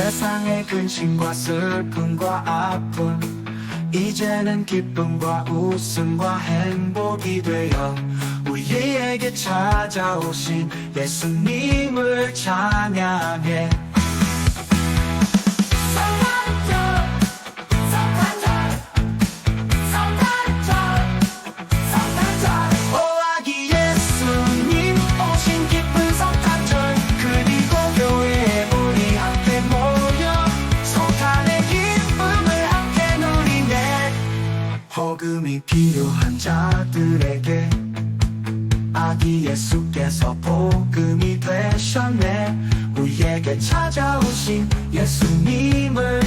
세상의 근심과 슬픔과 아픔 이제는 기쁨과 웃음과 행복이 되어 우리에게 찾아오신 예수님을 찬양해 복음이 필요한 자들에게 아기 예수께서 복음이 되셨네. 우리에게 찾아오신 예수님을